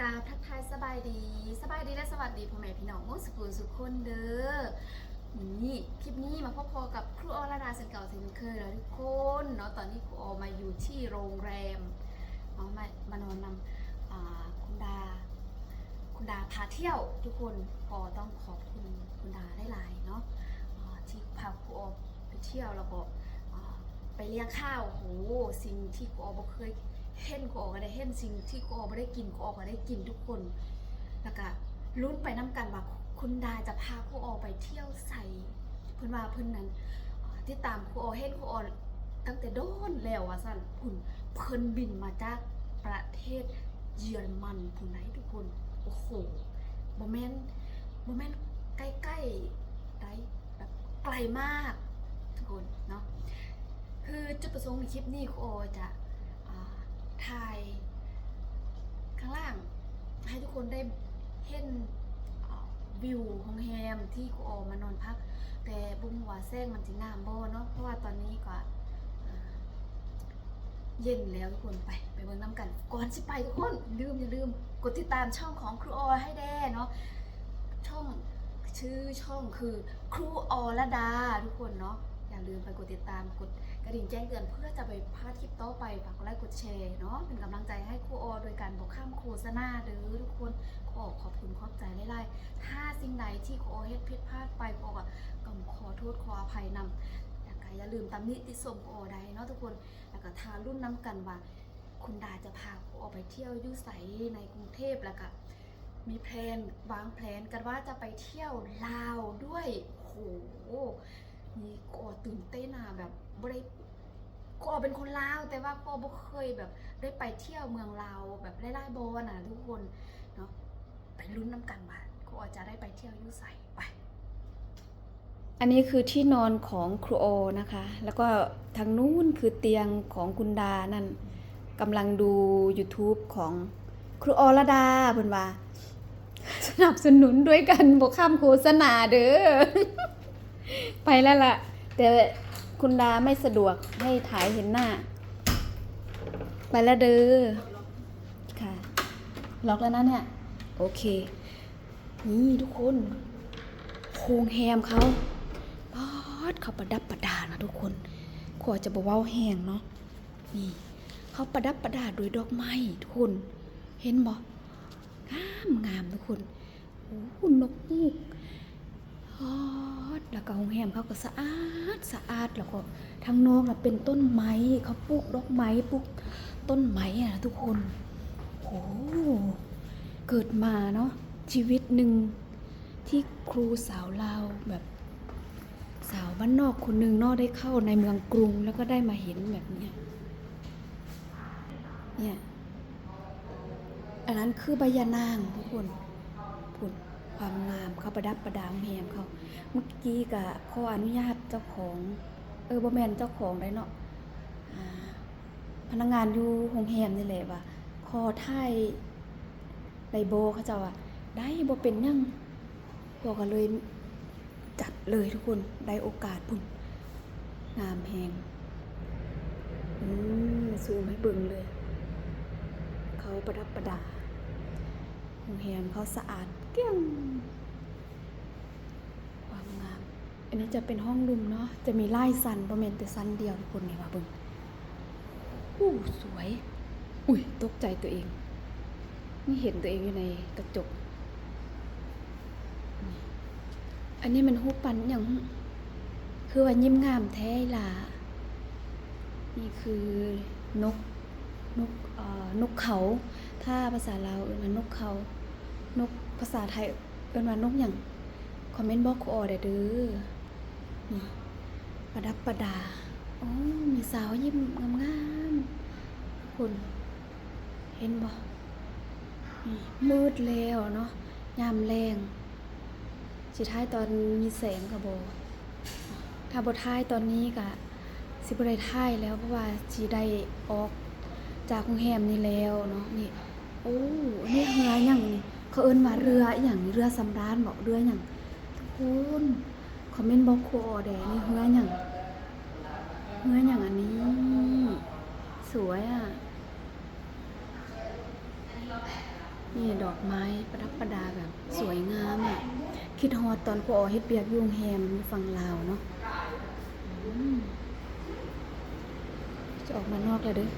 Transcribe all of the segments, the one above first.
กาบทักทายสบายดีสบายดีและสวัสดีพ่อแม่พี่น้องมุสกุลสุขคนเด้อนี่คลิปนี้มาพบพอกับครูออรดาเซนเก่าเซนเคยแล้วทุกคนเนาะตอนนี้ครูออมาอยู่ที่โรงแรมเนาะมามานอนนำคุณดา คุณดาพาเที่ยวทุกคนพอต้องขอบคุณคุณดาได้หลายเนาะที่พาครูออไปเที่ยวแล้วก็ไปเลี้ยงข้าวโหสิ่งที่ครูออบ่เคย เห็นกูออกก็ได้เห็นสิ่งที่กูออกไม่ได้กินกูออกก็ได้กินทุกคนแล้วก็ลุ้นไปน้ำกันว่าคุณดาจะพากูออกไปเที่ยวใส่เพิ่นว่าเพิ่นนั้นที่ตามกูออเห็นกูออตั้งแต่โดนแล้วว่าสั่นพุ่นเพิ่นบินมาจากประเทศเยอรมันพุ่นไหนทุกคนโอ้โหบ่แม่นบ่แม่นต์ใกล้ๆได้แบบไกลมากทุกคนเนาะคือจุดประสงค์ในคลิปนี้ครูโอจะ ถ่ายข้างล่าง ให้ทุกคนได้เห็นวิวโรงแรมที่ครูโอมานอนพัก แต่บุ้งว่าแซงมันสิงามบ่เนาะเพราะว่าตอนนี้ก็เย็นแล้วทุกคนไปไปเบิ่งน้ำกัน ก่อนสิไปทุกคนลืมอย่าลืม กดติดตามช่องของครูโอให้แด้เนาะช่องชื่อช่องคือครูออระดาทุกคนเนาะอย่าลืมไปกดติดตามกด ระดิ่งแจ้งเตือนเพื่อจะไปพลาดคลิปต่อไปฝากกดไลค์กดแชร์เนาะเป็นกำลังใจให้ครูออโดยการบอกข้ามโฆษณาเด้อทุกคนขอขอบคุณขอบใจไล่ๆถ้าสิ่งใดที่ครูออเฮ็ดผิดพลาดไปครูออก็ก็ขอโทษขออภัยนำแล้วก็อย่าลืมตำหนิติชมครูออได้เนาะทุกคนแล้วก็ทารุ่นน้ำกันว่าคุณดาจะพาครูออไปเที่ยวยุ่ใสในกรุงเทพแล้วก็มีแพลนวางแผนกันว่าจะไปเที่ยวลาวด้วยโหนี่ครูอตื่นเต้นอะแบบบ่ ได้ก็เป็นคนลาวแต่ว่าก็บ่เคยแบบได้ไปเที่ยวเมืองลาวแบบไล่ๆโบน่ะทุกคนเนาะไปลุ้นน้ำกันว่าก็จะได้ไปเที่ยวยุใสไป อันนี้คือที่นอนของครูโอนะคะ แล้วก็ทางนู้นคือเตียงของคุณดานั่นกำลังดู YouTube ของครูออระดาเพิ่นว่า สนับสนุนด้วยกันบ่ข้ามโฆษณาเด้อ ไปแล้วล่ะ แต่ คุณดาไม่สะดวกให้ถ่ายเห็นหน้า ไปแล้วเด้อค่ะล็อกแล้วนะเนี่ย โอเค นี่ทุกคนโครงแฮมเขาปอดเขาประดับประดานะทุกคนขอจะบอกว่าแห้งเนาะนี่เขาประดับประดาด้วยดอกไม้ทุกคน เห็นบ่งามงามทุกคนโอ้โหนกฮูก ดแล้วก็โรงแรมเขาก็สะอาดสะอาดแล้วก็ทางนอกน่ะเป็นต้นไม้เขาปลูกดอกไม้ปลูกต้นไม้อะทุกคนโอ้เกิดมาเนาะชีวิตหนึ่งที่ครูสาวลาวแบบสาวบ้านนอกคนหนึ่งนอกได้เข้าในเมืองกรุงแล้วก็ได้มาเห็นแบบเนี้ยเนี่ยอันนั้นคือใบยานางทุกคน ความงามเขาประดับประดาแหมเขาเมื่อกี้กับขออนุญาตเจ้าของ เออบ่แมนเจ้าของได้เนาะพนักงานอยู่โรงแรมนี่แหละว่าขอถ่ายไดโบเขาเจ้าว่าได้บ่เป็นยังพวกก็เลยจัดเลยทุกคนได้โอกาสพุ่นงามแฮงอืมซูมให้เบิ่งเลย เขาประดับประดาโรงแรมเขาสะอาด เกลี้ยงความงาม อันนี้จะเป็นห้องรุมเนาะ จะมีไล่ซันประเมนแต่ซันเดียวทุกคนไงว่าเบิ่งอู้สวย อุ้ยตกใจตัวเอง นี่เห็นตัวเองอยู่ในกระจก อันนี้มันฮูปปันอย่าง คือว่ายิ้มงามแท้ล่ะ นี่คือนกนกเอ่อนกเขา ถ้าภาษาลาวเอิ้นว่านกเขา นกภาษาไทยเอิ้นว่านกหยังคอมเมนต์บอกคออได้เด้อนี่ประดับประดาอ๋อมีสาวยิ้มงามๆคุณเห็นบ่มืดแล้วเนาะยามแรงสิท้ายตอนมีแสงก็บ่ถ้าบท้ายตอนนี้ก็สิบได้ท้ายแล้วเพราะว่าสิได้ออกจากโรงแรมนี่แล้วเนาะนี่โอ้นี่เรืออย่างนี่ เขาเอิ้นว่าเรืออย่างเรือสำราญบอกเรืออย่างทุกคนคอมเมนต์บอกครูออแดนี่เรืออย่างเรืออย่างอันนี้ สวยอะนี่ดอกไม้ประดับประดาแบบสวยงามอะคิดฮอดตอนพอเฮ็ดเบียกยุงแฮมอยู่ฝั่งลาวเนาะอืมจะออกมานอกแล้วเด้อ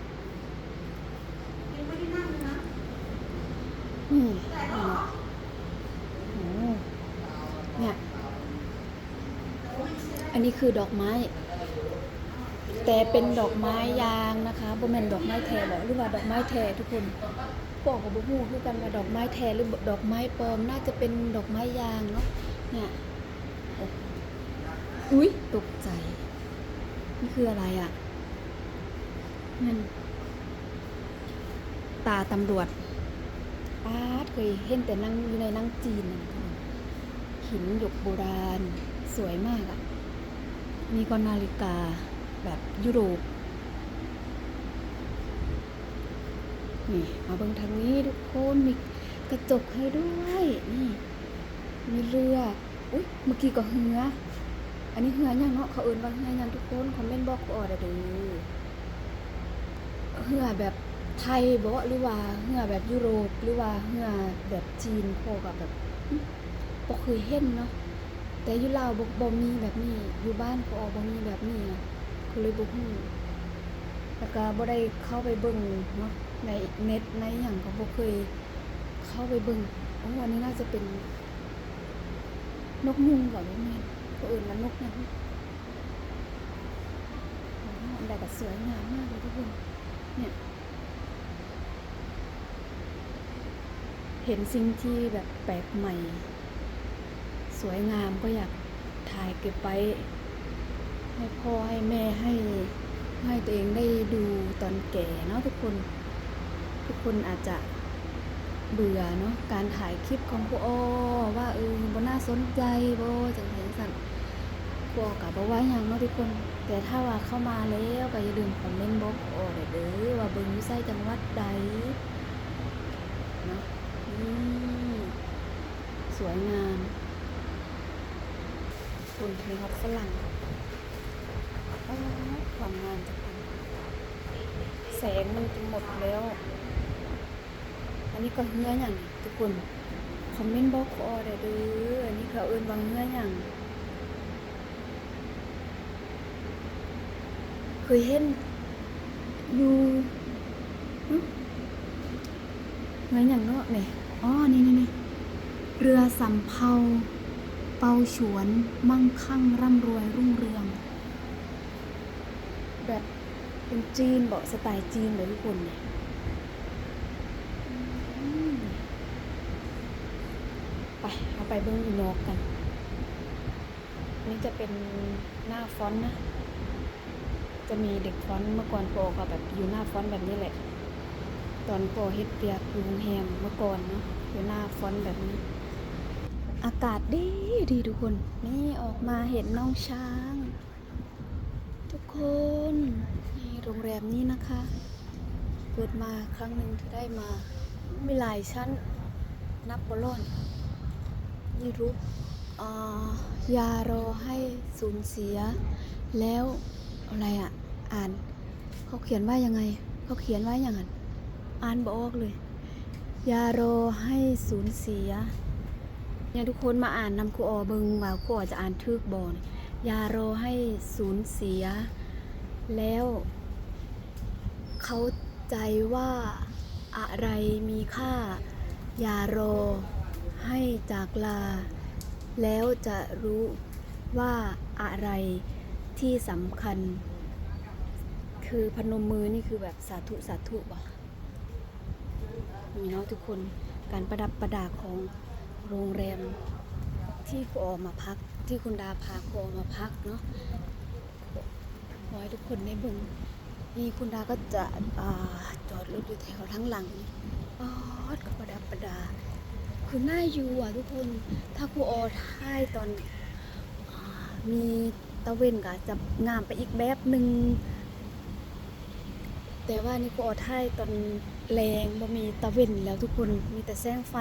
อืมโอ้เนี่ย อันนี้คือดอกไม้ แต่เป็นดอกไม้ยางนะคะบ่แม่นดอกไม้แทบอหรือว่าดอกไม้แททุกคนบอกกับบ่ฮู้คือกันว่าดอกไม้แทหรือดอกไม้ปลอม น่าจะเป็นดอกไม้ยางเนาะ เนี่ย อุ้ยตกใจ นี่คืออะไรอะนั่นตาตำรวจ ป้าเคยเห็นแต่นั่งอยู่ในนั่งจีนหินหยกโบราณ สวยมากอะนี่ก็นนาฬิกาแบบยุโรป นี่มาเบิ่งทางนี้ทุกคนมีกระจกให้ด้วยนี่มีเรือ อุ้ยเมื่อกี้ก็เหือ อันนี้เหือยังเนาะเขาเอินว่าเหือยังทุกคนคอมเมนต์บอกกูออดเด้อเหือแบบ ไทยบ่หรือว่าเหือแบบยุโรปหรือว่าเหือแบบจีนพอกับแบบอื้อบ่เคยเห็นเนาะแต่อยู่ลาวบ่บ่มีแบบนี้อยู่บ้านก็ออกบ่มีแบบนี้อะก็เลยบ่ฮู้แล้วก็บ่ได้เข้าไปเบิ่งเนาะในเน็ตในหยังก็บ่เคยเข้าไปเบิ่งโอ้อันนี้น่าจะเป็น นกยุงก่อนแม่นก็อิ้นว่านกหยังโอ้อันใดก็สวยงามมากเลยทุกคนเนี่ย เห็นสิ่งที่แบบแปลกใหม่ สวยงามก็อยากถ่ายเก็บไว้ให้พ่อให้แม่ให้ให้ตัวเองได้ดูตอนแก่เนาะทุกคน ทุกคนอาจจะเบื่อเนาะการถ่ายคลิปของพ่ออว่าเออบน่าสนใจบ่จังซั่นสั่นพ่อก็บ่ว่าหยังเนาะทุกคน แต่ถ้าว่าเข้ามาแล้วก็อย่าลืมคอมเมนต์บอกพ่อได้เด้อว่าเบิ่งอยู่ไสจังหวัดใดเนาะนี่ส วยงามคุณมีฮอตฝรั่งความงามจากมันแสงมันจะหมดแล้ว อันนี้ก็เฮืออย่างทุกคน คอมเมนต์บอกขอได้เด้ออันนี้เขาเอิ้นว่าเฮืออย่างเคยเห็นอยู่เฮืออย่างเนาะนี่อ๋อ นี่นี่ เรือสำเภา เป่าฉวน มั่งคั่ง ร่ำรวยรุ่งเรือง แบบเป็นจีนบอกสไตล์จีนเลยทุกคนเนี่ยไปเอาไปเบิ้งอีนอกกัน นี่จะเป็นหน้าฟอนต์นะ จะมีเด็กฟอนต์เมื่อก่อนโปก็แบบอยู่หน้าฟอนต์แบบนี้แหละ ตอนโปเฮ็ดเปียกอยู่โรงแรมเมื่อก่อนเนาะอยู่หน้าฟอนต์แบบนี้ อากาศดีดีทุกคน นี่ออกมาเห็นน้องช้าง ทุกคนนี่โรงแรมนี้นะคะ เกิดมาครั้งหนึ่งที่ได้มามีหลายชั้นนับบล่อนยี่รุปอ่ายารอให้สูญเสีย แล้วอะไรอะ อ่าน เขาเขียนว่ายังไง เขาเขียนว่าอย่างนั้นอ่านบอกเลย ยารอให้สูญเสีย เนี่ยทุกคนมาอ่านนำครูออเบิงว่าครูออจะอ่านทึกบอนอย่ารอให้สูญเสีย แล้ว เขาใจว่าอะไรมีค่า อย่ารอให้จากลา แล้วจะรู้ว่าอะไรที่สำคัญ คือพนมมือนี่คือแบบสาธุสาธุบ่นี่เนาะทุกคนการประดับประดาของ โรงแรมที่ครูออมาพัก ที่คุณดาพาครูออมาพักเนาะขอให้ทุกคนได้เบิ่งนี่คุณดาก็จะอาจอดรถอยู่แถวทั้งหลังอ๋อก็ประดับประดา คือน่าอยู่อะทุกคน ถ้าครูออถ่ายตอนอมีตะเวนก็จะงามไปอีกแบบหนึ่งแต่ว่านี่ครูออถ่ายตอนแรงบ่มีตะเวนแล้วทุกคน มีแต่แสงไฟ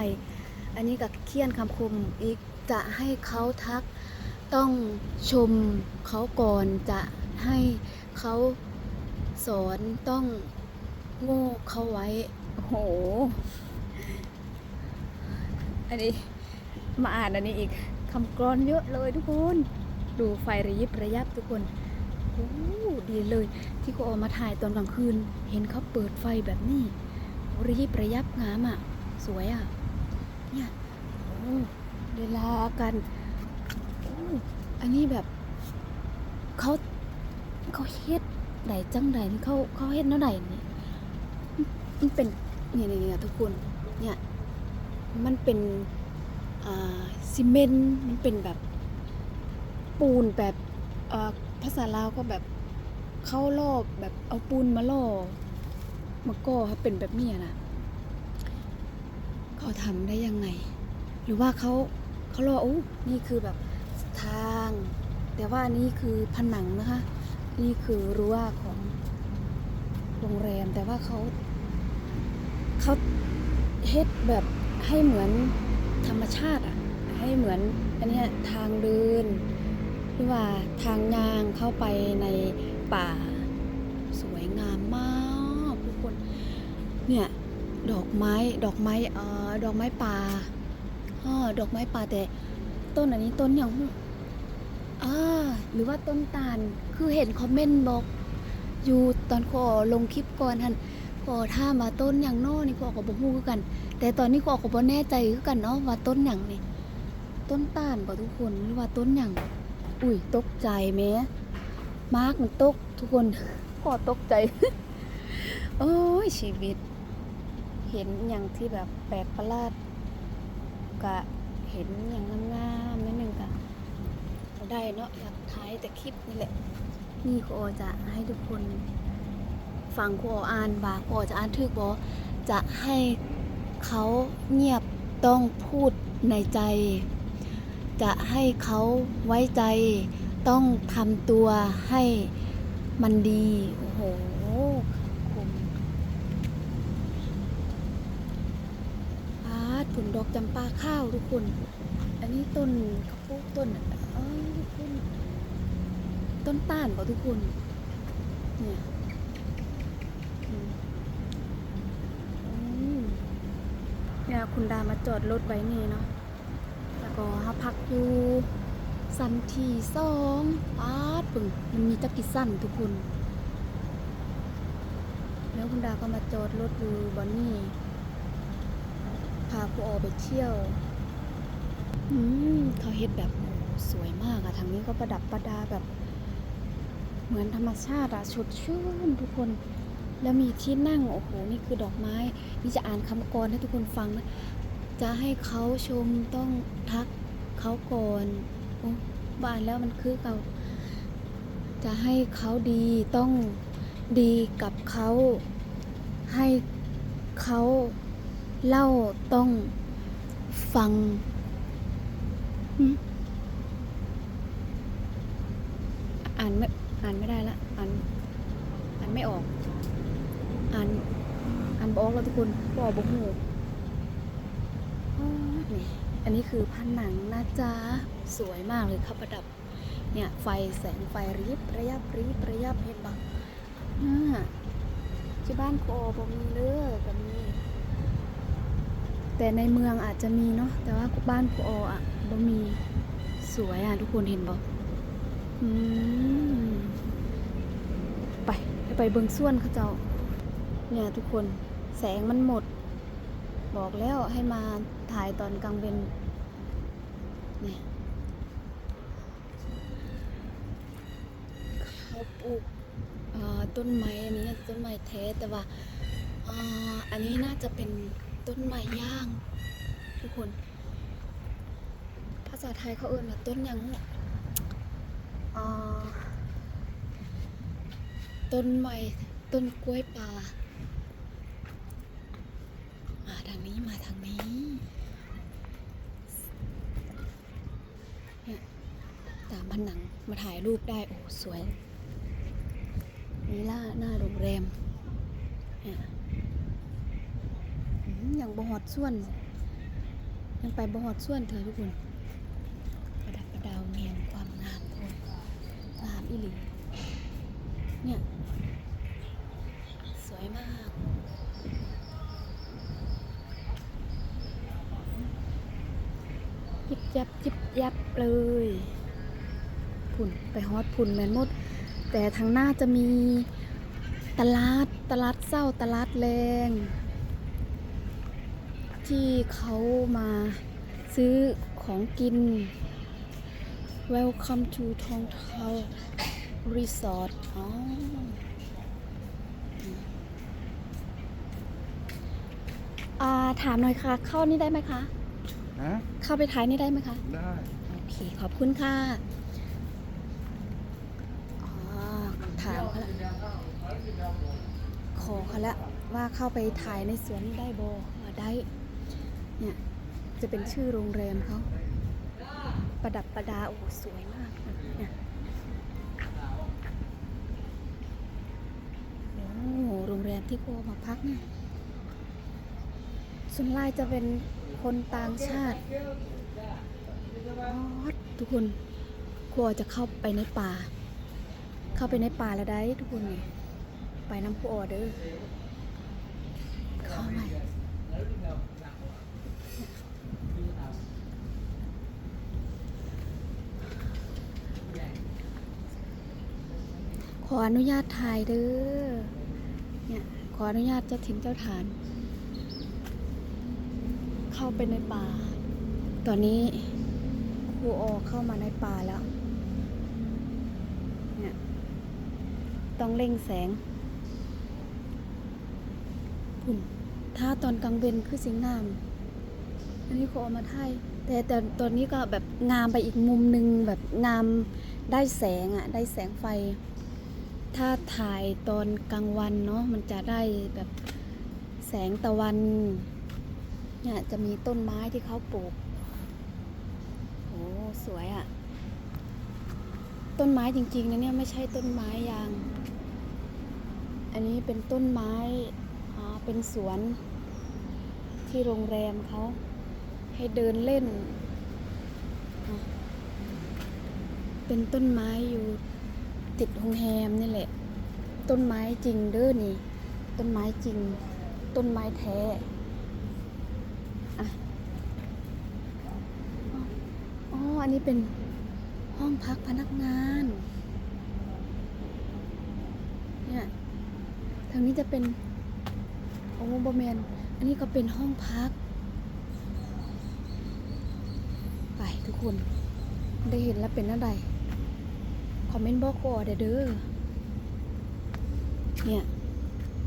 อันนี้กับเคียนคำคมอีกจะให้เขาทักต้องชมเขาก่อนจะให้เขาสอนต้องโง่เขาไว้โอ้โห อันนี้มาอ่านอันนี้อีกคำกรอนเยอะเลยทุกคน ดูไฟระยิบระยับทุกคนโอ้ดีเลย ที่เขาเออกมาถ่ายตอนกลางคืน เห็นเขาเปิดไฟแบบนี้ระยิบระยับงามอะ สวยอะ เนี่ยเวลากันอันนี้แบบเขาเขาเฮ็ดไหนจังไหนนี่เขาเขาเฮ็ดเนาะไหนนี่มันเป็นเนี่ยเนี่ยทุกคนเนี่ยมันเป็นอ่าซีเมนต์มันเป็นแบบปูนแบบภาษาลาวก็แบบเข้ารอบแบบเอาปูนมาล่อมาก่อให้เป็นแบบนี้อะนะ เขาทำได้ยังไง หรือว่าเขาเขารอโอ้นี่คือแบบทาง แต่ว่านี่คือผนังนะคะ นี่คือรั้วของโรงแรม แต่ว่าเขาเขาเฮ็ดแบบให้เหมือนธรรมชาติอะ ให้เหมือนอันเนี้ยทางเดิน หรือว่าทางยางเข้าไปในป่า สวยงามมากทุกคน เนี่ย ดอกไม้ดอกไม้เอ่อดอกไม้ป่าอ่าดอกไม้ป่าแต่ ต้นอันนี้ต้นอย่างอ่าหรือว่าต้นตาลคือเห็นคอมเมนต์บอก อยู่ตอนขอลงคลิปก่อนท่านขอท่ามาต้นอย่างโน้นี่ขอก็บ่ฮู้คือกัน แต่ตอนนี้ขอก็บ่แน่ใจคือกันเนาะว่าต้นอย่างนี่ต้นตาลบ่ทุกคนหรือว่าต้นอย่างอุ้ยตกใจแหม้มาร์กมันตกทุกคนขอตกใจ โอ้ยชีวิต เห็นอย่างที่แบบแปลกประหลาดกะเห็นอย่างงามๆนิดนึงกะได้เนาะอยากท้ายแต่คลิปนี่แหละนี่ครูโอจะให้ทุกคนฟังครูโออ่านบาครูโอจะอ่านทึกบอจะให้เขาเงียบต้องพูดในใจ จะให้เขาไว้ใจ ต้องทำตัวให้มันดี โอ้โหคมพาด ผลดอกจำปาข้าวทุกคน อันนี้ต้นข้าวโพดต้นอะเอ้ยทุกคน ต้นต้านป่ะทุกคน เนี่ยอืมอืมเนี่ยคุณดามาจอดรถไว้นี่เนาะ แล้วก็เฮาพักอยู่สันทีสองปาดปึ่งมันมีจักกี่สั้นทุกคน แล้วคุณดาก็มาจอดรถอยู่บอนนี่าครูออไปเที่ยว อืมเขาเฮ็ดแบบสวยมากอะทางนี้ก็ประดับประดาแบบ เหมือนธรรมชาติอะสดชื่นทุกคน แล้วมีที่นั่ง โอ้โห นี่คือดอกไม้ นี่จะอ่านคำกรให้ทุกคนฟังนะ จะให้เขาชมต้องทักเขาก่อนโอ้บ้านแล้วมันคือเขาจะให้เขาดีต้องดีกับเขาให้เขา เล่าต้องฟัง อ่านไม่อ่านไม่ได้ละอ่านอ่านไม่ออก อ่านอ่านบออกแล้วทุกคนบอบอกหูนี่อันนี้คือผนังนะจ๊ะ สวยมากเลยครับประดับ เนี่ย ไฟแสงไฟรีบระยับรีบระยับเห็นปะอ่าที่บ้านโคบมีเด้อกับมี แต่ในเมืองอาจจะมีเนาะแต่ว่าบ้านโคออะบ่มีสวยอะทุกคนเห็นบ่อืมไปไปเบิงส่วนเขาเจ้า เนี่ยทุกคนแสงมันหมด บอกแล้วให้มาถ่ายตอนกลางเวนเนี่ยเขาปลูกต้นไม้อันนี้ต้นไม้แท้แต่ว่าออันนี้น่าจะเป็น ต้นไม้ย่าง ทุกคน ภาษาไทยเขาเอ่นว่าต้นยังต้นไม้ต้นกล้วยป่ามาทางนี้มาทางนี้เนี่ยตามผนังมาถ่ายรูปได้ โอ้ สวย นี่ล่าหน้าโรงแรมเนี่ยอืมยัง บ่หอดส่วน ยังไปบ่หอดส่วนเธอทุกคน ประดับประดาวเมียงความงามคนงามอีหลีเนี่ย สวยมากยิบยับยิบยับเลยพุ่นไปฮอดพุ่นแมนมด แต่ทางหน้าจะมีตลาดตลาดเศร้าตลาดแรง ที่เขามาซื้อของกิน Welcome to ทองเทา Resort อ๋ออ่าถามหน่อยค่ะ เข้านี่ได้ไหมคะ ฮะเข้าไปท้ายนี่ได้ไหมคะ ได้ โอเค ขอบคุณค่ะ อ๋อ ถามเขาละขอเขาละว่าเข้าไปถ่ายในสวนนี่ได้โบว่าได้ เนี่ยจะเป็นชื่อโรงแรมเขาประดับประดาโอ้สวยมากเนี่ยโอ้โรงแรมที่โกมาพักเนี่ยส่วนลายจะเป็นคนต่างชาติทุกคนครัวจะเข้าไปในป่า เข้าไปในป่าแล้วได้ทุกคนนี่ไปน้ำผู้ออเดอร์เข้าไปข ออนุญาตถ่ายเด้อ เนี่ยขออนุญาตเจ้าถิ่นเจ้าฐาน เข้าไปในป่า ตอนนี้ครูออเข้ามาในป่าแล้ว เนี่ยต้องเร่งแสงพุ่นถ้าตอนกลางเวนคือสิงงาม อันนี้ครูออมาถ่ายแต่แต่ตอนนี้ก็แบบงามไปอีกมุมหนึ่งแบบงามได้แสงอะ่ะ ได้แสงไฟ ถ้าถ่ายตอนกลางวันเนาะมันจะได้แบบแสงตะวันเนี่ยจะมีต้นไม้ที่เขาปลูกโอ้สวยอะ่ะ ต้นไม้จริงๆนะเนี่ยไม่ใช่ต้นไม้ยาง อันนี้เป็นต้นไม้อ่าเป็นสวนที่โรงแรมเขาให้เดินเล่น เป็นต้นไม้อยู่ ติดโรงแรมนี่แหละ ต้นไม้จริงเด้อนี่ ต้นไม้จริง ต้นไม้แท้อ๋อ อันนี้เป็นห้องพักพนักงาน เนี่ย ทางนี้จะเป็นโอ้บอมแมนอันนี้ก็เป็นห้องพัก ไปทุกคน ได้เห็นแล้วเป็นอะไร คอมเมนต์บอกก่อเด้อเด้อเนี่ย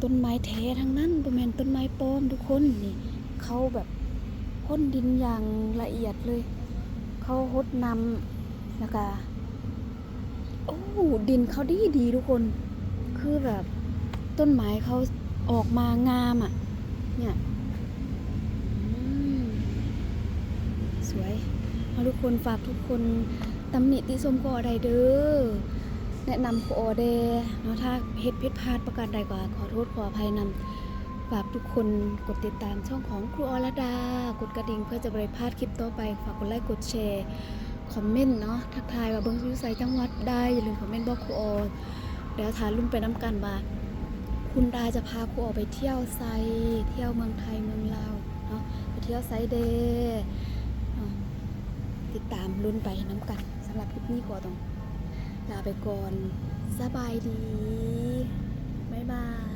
ต้นไม้แท้ทั้งนั้นบอแมนต้นไม้ปลอมทุกคนนี่เขาแบบพ่นดินอย่างละเอียดเลย เขาหดนำแล้วก็โอ้ดินเขาดีดีทุกคน คือแบบต้นไม้เขาออกมางามอะ เนี่ยสวยเอาทุกคนฝากทุกคน ตำหนิติชมก็อไดเด้อแนะนำก็อเดเนาะถ้าเฮ็ดผิดพลาดประการใดก็ขอโทษขออภัยนำฝากทุกคนกดติดตามช่องของครูอรดา กดกระดิ่งเพื่อจะบริพลาดคลิปต่อไป ฝากกดไลค์กดแชร์คอมเมนต์เนาะทักทายว่าเบิ้งวิสัยจังหวัดได้อย่าลืมคอมเมนต์บอกครูออเดี๋ยวทานลุ่มไปน้ำกันว่าคุณดาจะพาครูออไปเที่ยวไซเที่ยวเมืองไทยเมืองลาวเนาะไปเที่ยวไซเดย์ติดตามลุ้นไปน้ำกัน หรับคลิปนี้ขอต้องลาไปก่อน สบายดี บ๊ายบาย